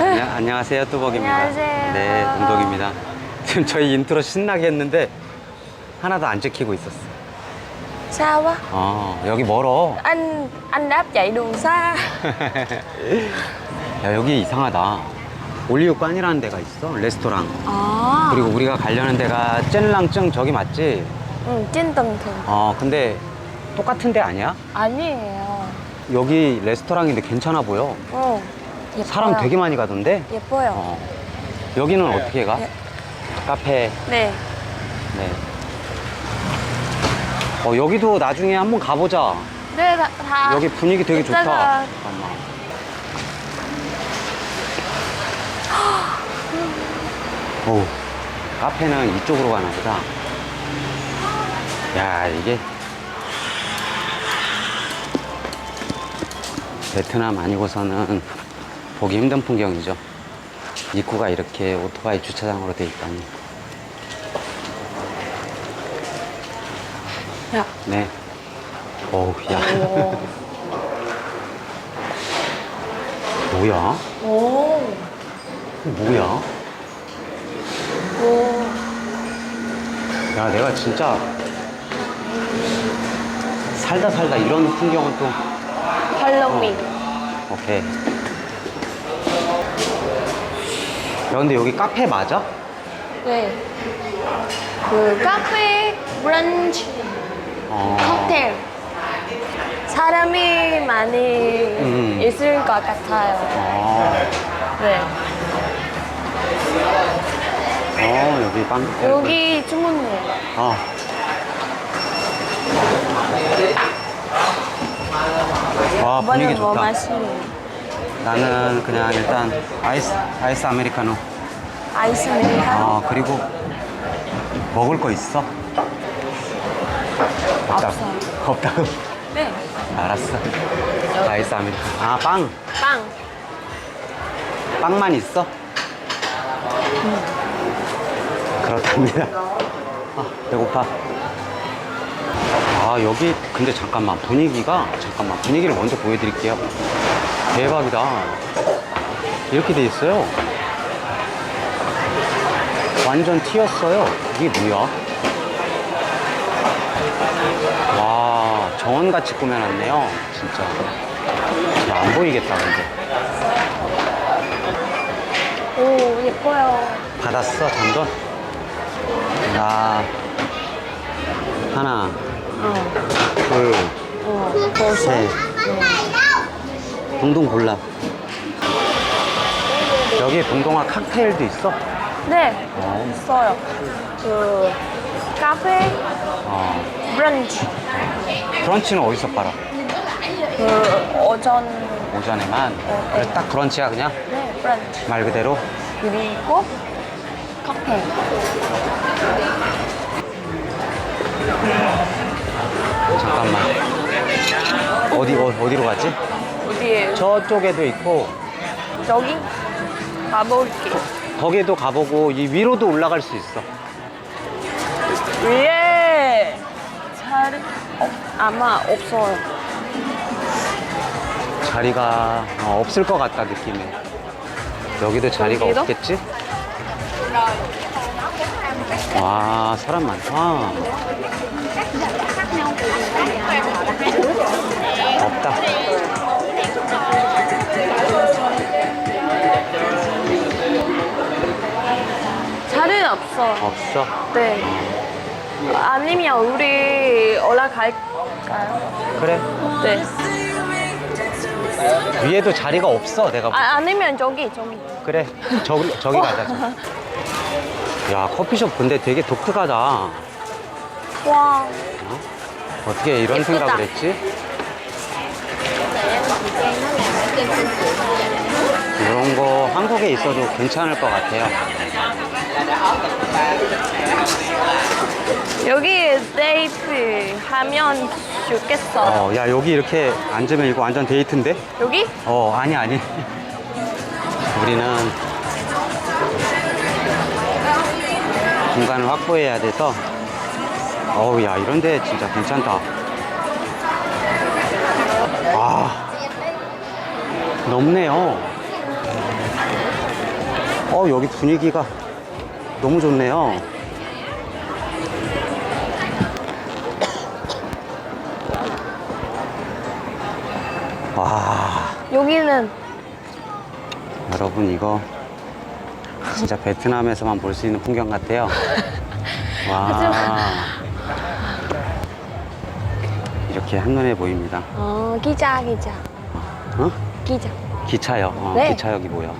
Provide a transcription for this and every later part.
안녕, 안녕하세요 뚜벅입니다 안녕하세요. 네 동덕입니다 지금 저희 인트로 신나게 했는데 하나도 안 찍히고 있었어 Sao á? 어 여기 멀어 Anh anh đáp chạy đường xa. 야 여기 이상하다 올리브관이라는 데가 있어 레스토랑 À. 그리고 우리가 가려는 데가 찐랑증 저기 맞지? Ừ, trên tầng thường. 어 근데 똑같은 데 아니야? 아니에요. 여기 레스토랑인데 괜찮아 보여 어. 예뻐요. 사람 되게 많이 가던데? 예뻐요. 어. 여기는 어떻게 가? 예. 카페 네. 네. 어, 여기도 나중에 한번 가보자. 네, 다, 다 여기 분위기 되게 좋다. 이따가- 잠깐만. 오, 카페는 이쪽으로 가나 보다. 야, 이게. 베트남 아니고서는 보기 힘든 풍경이죠. 입구가 이렇게 오토바이 주차장으로 돼 있다니. 야. 네. 어우, 야. 오. 뭐야? 오. 뭐야? 오. 야, 내가 진짜 살다 살다 이런 풍경은 또 할로윈. 오케이. 야, 근데 여기 카페 맞아? 네. 그 카페 브런치 어. 칵테일. 사람이 많이 음. 있을 것 같아요. 어, 네. 어 여기 빵. 여기 주문해. 어. 와, 분위기 이번엔 뭐 좋다. 마시는? 나는 그냥 일단 아이스, 아이스 아메리카노. 아이스 아메리카노? 어, 그리고 먹을 거 있어? 없다. 없어요. 없다고? 네. 알았어. 아이스 아메리카노. 아, 빵. 빵. 빵만 있어? 그렇답니다. 아, 배고파. 아, 여기, 근데 잠깐만. 분위기가, 잠깐만. 분위기를 먼저 보여드릴게요. 대박이다. 이렇게 돼 있어요. 완전 튀었어요. 이게 뭐야? 와, 정원같이 꾸며놨네요. 진짜. 야, 안 보이겠다, 근데. 오, 예뻐요. 받았어 잔돈? 나 하나 어. 어. 둘셋 동동 골라 여기 동동아 칵테일도 있어? 네. 어. 있어요. 그 카페 어. 브런치. 브런치는 어디서 팔아? 그 오전 오전에만? 어, 그래, 네. 딱 브런치야 그냥? 네 브런치. 말 그대로? 그리고 칵테일. 잠깐만 어디, 어, 어디로 가지? 어디에? 저쪽에도 있고 저기 가볼게. 거기에도 가보고 이 위로도 올라갈 수 있어 위에 잘 어, 아마 없어요. 자리가 어, 없을 것 같다 느낌에 여기도 자리가 여기도? 없겠지? 와 사람 많다 없다 없어. 없어 네. 아니면 우리 올라갈까요? 그래 네. 위에도 자리가 없어 내가 볼 때. 아, 아니면 저기 저기. 그래 저기 저기 가자 저기. 야 커피숍 근데 되게 독특하다 와. 어떻게 이런 예쁘다. 생각을 했지? 이런 거 한국에 있어도 괜찮을 것 같아요 여기 데이트 하면 좋겠어. 어, 야 여기 이렇게 앉으면 이거 완전 데이트인데? 여기? 어, 아니 아니. 우리는 공간을 확보해야 돼서. 어우, 야 이런데 진짜 괜찮다. 아, 넓네요. 어, 여기 분위기가 너무 좋네요. 와, 여기는 여러분 이거 진짜 베트남에서만 볼 수 있는 풍경 같아요. 와. 이렇게 한눈에 보입니다. 어, 기자, 기자. 어? 기자. 기차역. 어, 네. 기차역이 보여.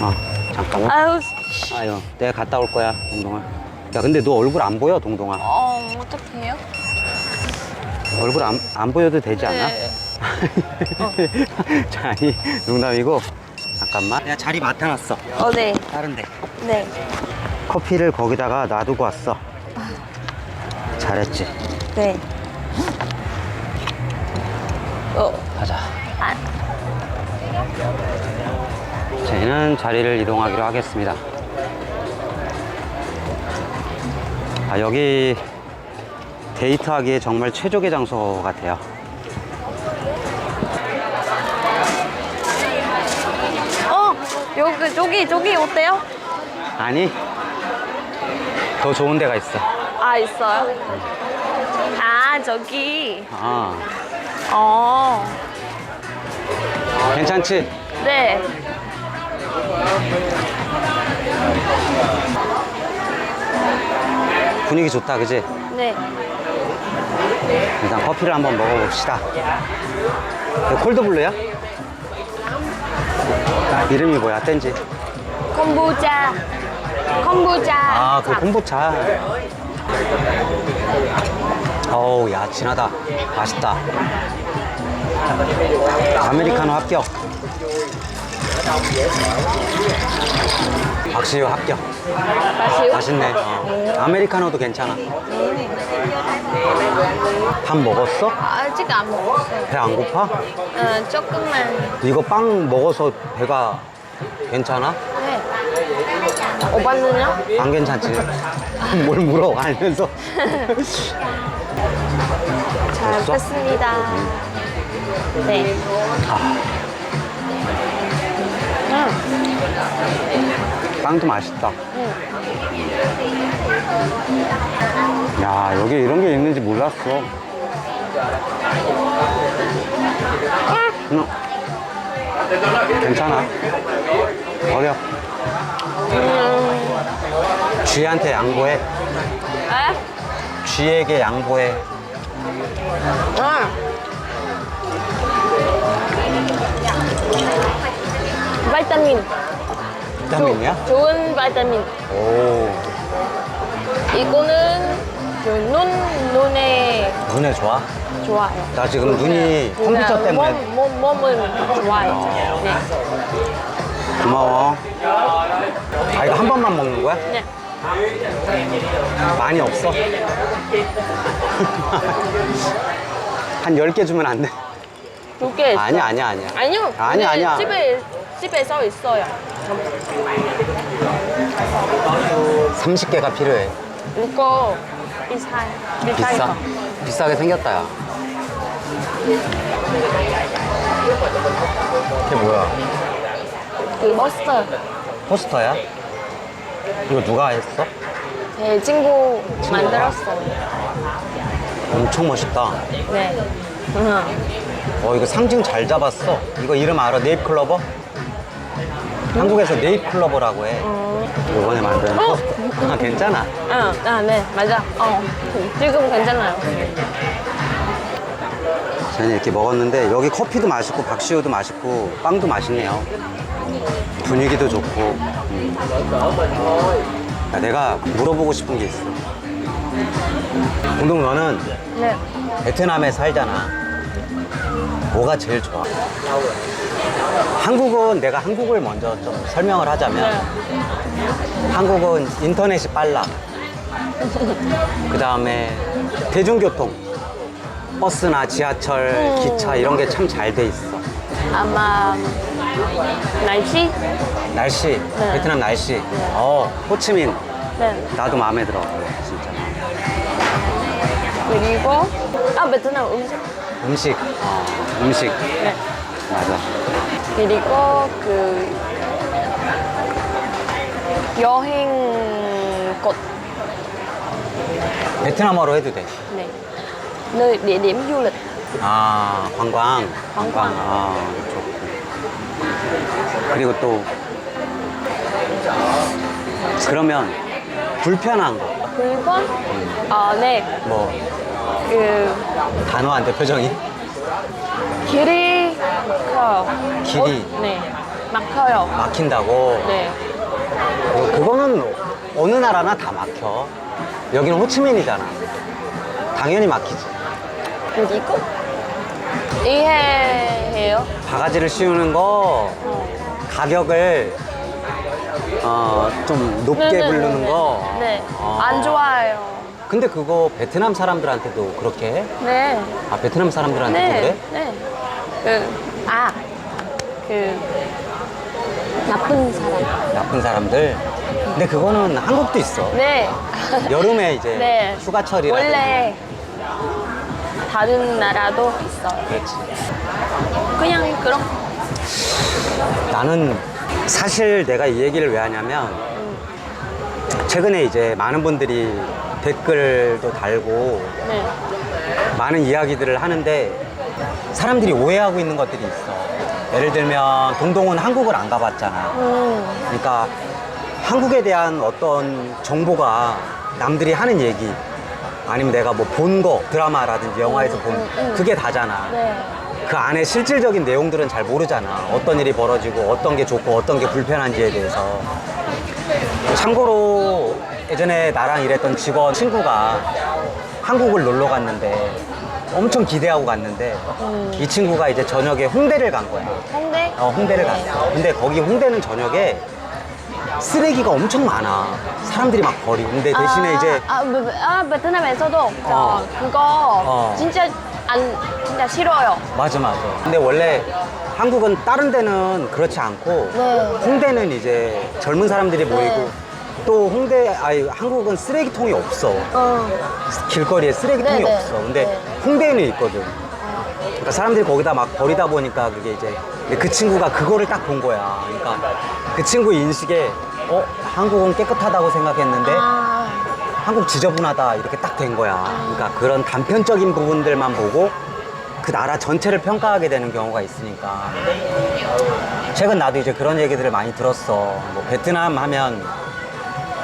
어, 잠깐만. 아유, 아유, 내가 갔다 올 거야, 동동아. 야, 근데 너 얼굴 안 보여, 동동아. 어, 어떡해요? 얼굴 안, 안 보여도 되지 않아? 네. 자, 아니, 농담이고. 잠깐만. 내가 자리 맡아놨어. 어, 네. 다른데. 네. 커피를 거기다가 놔두고 왔어. 잘했지. 네. 어, 가자. 저희는 자리를 이동하기로 하겠습니다. 아, 여기 데이트하기에 정말 최적의 장소 같아요. 어, 여기, 저기, 저기 어때요? 아니, 더 좋은 데가 있어. 아, 있어요? 아, 저기. 아, 어, 괜찮지? 네. 분위기 좋다, 그지? 네. 일단 커피를 한번 먹어봅시다. 이거 콜드블루야? 이름이 뭐야, 땐지? 콤부자. 콤부자. 아, 그 콤보차. 어우, 야, 진하다. 맛있다. 아메리카노 합격. 박시우 합격. 맛이요? 맛있네. 어. 아메리카노도 괜찮아. 밥 먹었어? 아직 안 먹었어요. 배 안 고파? 어, 조금만. 이거 빵 먹어서 배가 괜찮아? 네. 오빠는요? 안 괜찮지? 뭘 물어 알면서 잘 됐어? 먹겠습니다. 네. 음, 빵도 맛있다. 음. 야 여기 이런 게 있는지 몰랐어. 응. 괜찮아. 음. 쥐한테 양보해. 에? 쥐에게 양보해. 음. 바이타민. 비타민이야? 좋은 바이타민. 오 이거는 그 눈, 눈에 눈에 좋아? 좋아요. 나 지금 눈이 컴퓨터 때문에 몸, 몸, 몸은 좋아요. 네. 고마워. 아 이거 한 번만 먹는 거야? 네. 많이 없어? 한 10개 주면 안 돼? 두 개. 있어요. 아니야, 아니야, 아니야. 아니요. 아니야, 아니야. 집에, 집에서 있어요. 30개가 필요해. 이거. 비싸요. 비싸? 비싸게 생겼다, 야. 이게 뭐야? 그 머스터. 포스터야? 이거 누가 했어? 제 친구 만들었어. 엄청 멋있다. 네. 응. 어, 이거 상징 잘 잡았어. 이거 이름 알아? 네잎클로버? 한국에서 네잎클로버라고 해. 이번에 만든 어? 포스터. 아, 괜찮아. 응. 아, 네. 맞아. 어. 지금 괜찮아요. 저는 이렇게 먹었는데 여기 커피도 맛있고 박시우도 맛있고 빵도 맛있네요. 분위기도 좋고. 음. 야, 내가 물어보고 싶은 게 있어. 운동 너는 네. 베트남에 살잖아. 뭐가 제일 좋아? 한국은 내가 한국을 먼저 좀 설명을 하자면 네. 한국은 인터넷이 빨라. 그 다음에 대중교통, 버스나 지하철, 음. 기차 이런 게 참 잘 돼 있어. 아마 날씨? 날씨, 네. 베트남 날씨. 어, 호치민. 네. 나도 마음에 들어. 진짜. 그리고 아 베트남 음식. 음식. 어, 음식. 네. 맞아. 그리고 그 여행 곳 베트남어로 해도 돼. 네. nơi địa điểm du lịch 아, 관광. 관광. 아, 좋고. 그리고 또, 그러면 불편한 거. 불번 어, 네. 뭐, 그 단호한데 표정이? 길이 막혀요. 길이? 어, 네. 막혀요. 막힌다고? 네. 그- 그거는 어느 나라나 다 막혀. 여기는 호치민이잖아. 당연히 막히지. 그리고 이해해요? 바가지를 씌우는 거, 어. 가격을, 어, 좀 높게 네, 네, 부르는 네, 거. 네. 어. 안 좋아요. 근데 그거 베트남 사람들한테도 그렇게 해? 네. 아, 베트남 사람들한테도 네. 그래? 네. 그, 아, 그, 나쁜 사람. 나쁜 사람들. 근데 그거는 한국도 있어. 네. 여름에 이제 네. 휴가철이라. 원래 다른 나라도 있어요. 그렇지. 그냥 그런. 나는 사실 내가 이 얘기를 왜 하냐면 최근에 이제 많은 분들이 댓글도 달고 네. 많은 이야기들을 하는데 사람들이 오해하고 있는 것들이 있어. 예를 들면 동동은 한국을 안 가봤잖아. 음. 그러니까 한국에 대한 어떤 정보가 남들이 하는 얘기 아니면 내가 뭐 본 거 드라마라든지 영화에서 본 음, 음. 그게 다잖아. 네. 그 안에 실질적인 내용들은 잘 모르잖아. 어떤 일이 벌어지고 어떤 게 좋고 어떤 게 불편한지에 대해서. 참고로 예전에 나랑 일했던 직원 친구가 한국을 놀러 갔는데 엄청 기대하고 갔는데 음. 이 친구가 이제 저녁에 홍대를 간 거야. 홍대? 어, 홍대를 네. 갔어. 근데 거기 홍대는 저녁에 쓰레기가 엄청 많아. 사람들이 막 버리고. 근데 대신에 아, 이제 아, 아 베트남에서도 어. 저 그거 어. 진짜 안 진짜 싫어요. 맞아 맞아. 근데 원래 한국은 다른 데는 그렇지 않고 네. 홍대는 이제 젊은 사람들이 모이고 또 홍대 아니 한국은 쓰레기통이 없어. 어. 길거리에 쓰레기통이 네, 네. 없어. 근데 네. 홍대에는 있거든. 그러니까 사람들이 거기다 막 버리다 보니까 그게 이제 근데 그 친구가 그거를 딱 본 거야. 그러니까 그 친구 인식에 어 한국은 깨끗하다고 생각했는데 아. 한국 지저분하다 이렇게 딱 된 거야. 그러니까 그런 단편적인 부분들만 보고 그 나라 전체를 평가하게 되는 경우가 있으니까. 최근 나도 이제 그런 얘기들을 많이 들었어. 뭐 베트남 하면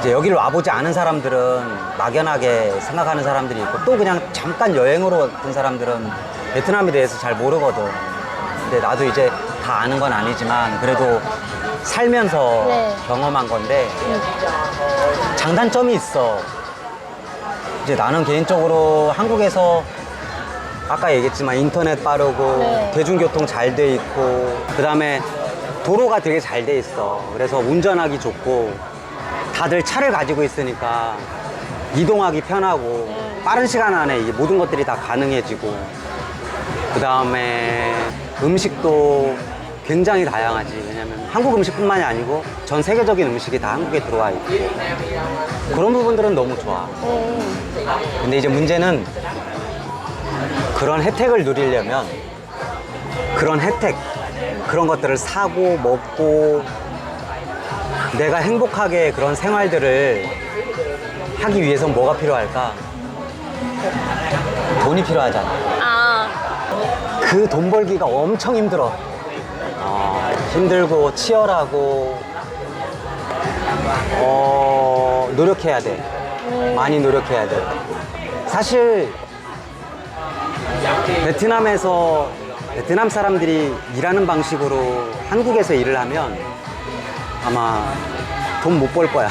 이제 여기를 와보지 않은 사람들은 막연하게 생각하는 사람들이 있고 또 그냥 잠깐 여행으로 왔던 사람들은 베트남에 대해서 잘 모르거든. 근데 나도 이제 다 아는 건 아니지만 그래도 살면서 네. 경험한 건데 장단점이 있어. 이제 나는 개인적으로 한국에서 아까 얘기했지만 인터넷 빠르고 네. 대중교통 잘 돼 있고 그다음에 도로가 되게 잘 돼 있어. 그래서 운전하기 좋고 다들 차를 가지고 있으니까 이동하기 편하고 빠른 시간 안에 이 모든 것들이 다 가능해지고 그 다음에 음식도 굉장히 다양하지. 왜냐면 한국 음식뿐만이 아니고 전 세계적인 음식이 다 한국에 들어와 있고 그런 부분들은 너무 좋아. 음. 근데 이제 문제는 그런 혜택을 누리려면 그런 혜택, 그런 것들을 사고 먹고 내가 행복하게 그런 생활들을 하기 위해선 뭐가 필요할까? 돈이 필요하잖아. 아. 그 돈 벌기가 엄청 힘들어. 어, 힘들고 치열하고 어, 노력해야 돼. 많이 노력해야 돼. 사실 베트남에서 베트남 사람들이 일하는 방식으로 한국에서 일을 하면 아마 돈 못 벌 거야.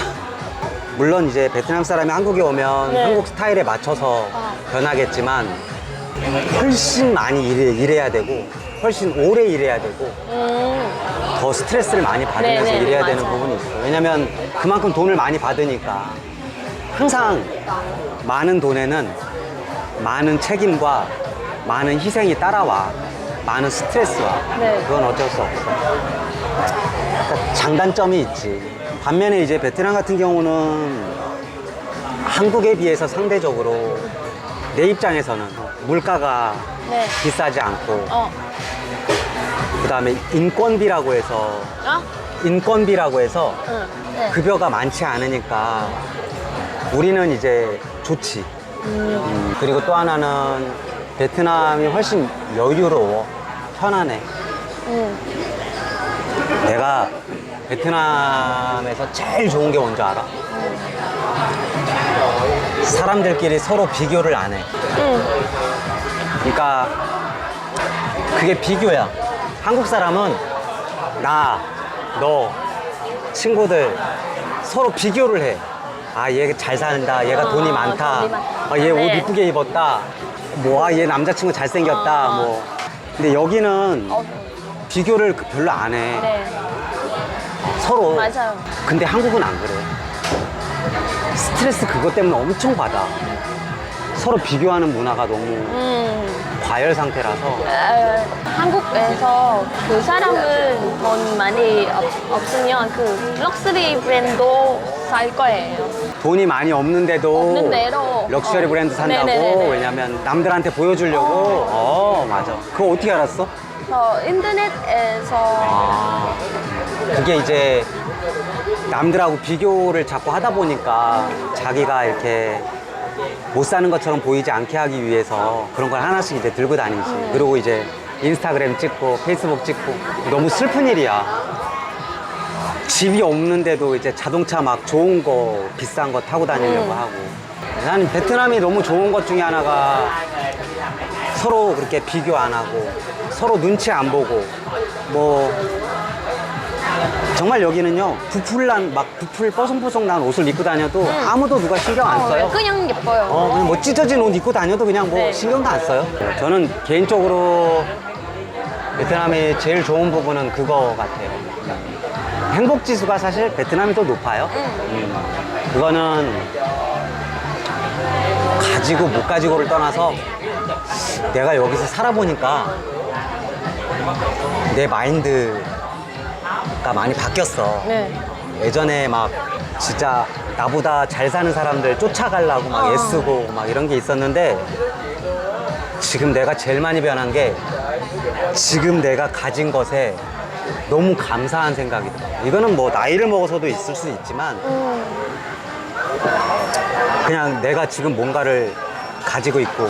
물론 이제 베트남 사람이 한국에 오면 네. 한국 스타일에 맞춰서 변하겠지만 훨씬 많이 일해, 일해야 되고 훨씬 오래 일해야 되고 음. 더 스트레스를 많이 받으면서 네, 네, 일해야 되는 맞아요. 부분이 있어. 왜냐면 그만큼 돈을 많이 받으니까 항상 많은 돈에는 많은 책임과 많은 희생이 따라와. 많은 스트레스와. 네. 그건 어쩔 수 없어. 장단점이 있지. 반면에 이제 베트남 같은 경우는 한국에 비해서 상대적으로 내 입장에서는 물가가 네. 비싸지 않고 어. 그 다음에 인건비라고 해서 어? 인건비라고 해서 응. 네. 급여가 많지 않으니까 우리는 이제 좋지. 음, 그리고 또 하나는 베트남이 훨씬 여유로워. 편안해. 응. 내가 베트남에서 제일 좋은 게 뭔지 알아? 사람들끼리 서로 비교를 안 해. 응. 그러니까 그게 비교야. 한국 사람은 나, 너, 친구들 서로 비교를 해. 아, 얘 잘 산다. 얘가 어, 돈이 많다. 돈이 많다. 아, 얘 옷 네. 이쁘게 입었다. 뭐, 아, 얘 남자친구 잘생겼다. 어. 뭐. 근데 여기는 어, 비교를 그- 별로 안 해. 네. 서로. 맞아요. 근데 한국은 안 그래. 스트레스 그것 때문에 엄청 받아. 서로 비교하는 문화가 너무 음. 과열 상태라서. 에, 한국에서 그 사람은 돈 많이 없, 없으면 그 럭셔리 브랜드 살 거예요. 돈이 많이 없는데도 없는데도, 럭셔리 어. 브랜드 산다고 네네네네. 왜냐면 남들한테 보여주려고 어 맞아 그거 어떻게 알았어? 저 인터넷에서 아 그게 이제 남들하고 비교를 자꾸 하다 보니까 자기가 이렇게 못 사는 것처럼 보이지 않게 하기 위해서 그런 걸 하나씩 이제 들고 다니지. 그리고 이제 인스타그램 찍고 페이스북 찍고. 너무 슬픈 일이야. 집이 없는데도 이제 자동차 막 좋은 거 비싼 거 타고 다니려고 하고. 나는 베트남이 너무 좋은 것 중에 하나가 서로 그렇게 비교 안 하고 서로 눈치 안 보고 뭐 정말 여기는요 부풀난 막 부풀 뽀송뽀송 난 옷을 입고 다녀도 아무도 누가 신경 안 써요. 어, 그냥 예뻐요. 어, 그냥 뭐 찢어진 옷 입고 다녀도 그냥 뭐 네. 신경도 안 써요. 저는 개인적으로 베트남의 제일 좋은 부분은 그거 같아요. 행복 지수가 사실 베트남이 더 높아요. 음, 그거는 가지고 못 가지고를 떠나서 내가 여기서 살아보니까 내 마인드 가 많이 바뀌었어. 네. 예전에 막 진짜 나보다 잘 사는 사람들 쫓아가려고 막 어. 애쓰고 막 이런 게 있었는데 지금 내가 제일 많이 변한 게 지금 내가 가진 것에 너무 감사한 생각이 들어. 이거는 뭐 나이를 먹어서도 있을 수 있지만 음. 그냥 내가 지금 뭔가를 가지고 있고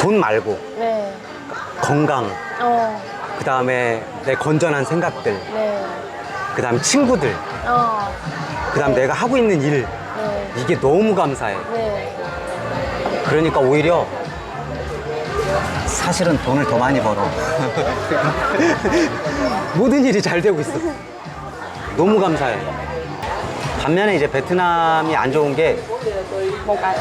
돈 말고 네. 건강 어. 그 다음에 내 건전한 생각들 네. 그 다음 친구들 어. 그 다음 내가 하고 있는 일 네. 이게 너무 감사해 네. 그러니까 오히려 사실은 돈을 더 많이 벌어 모든 일이 잘 되고 있어 너무 감사해 반면에 이제 베트남이 안 좋은 게 뭐가요?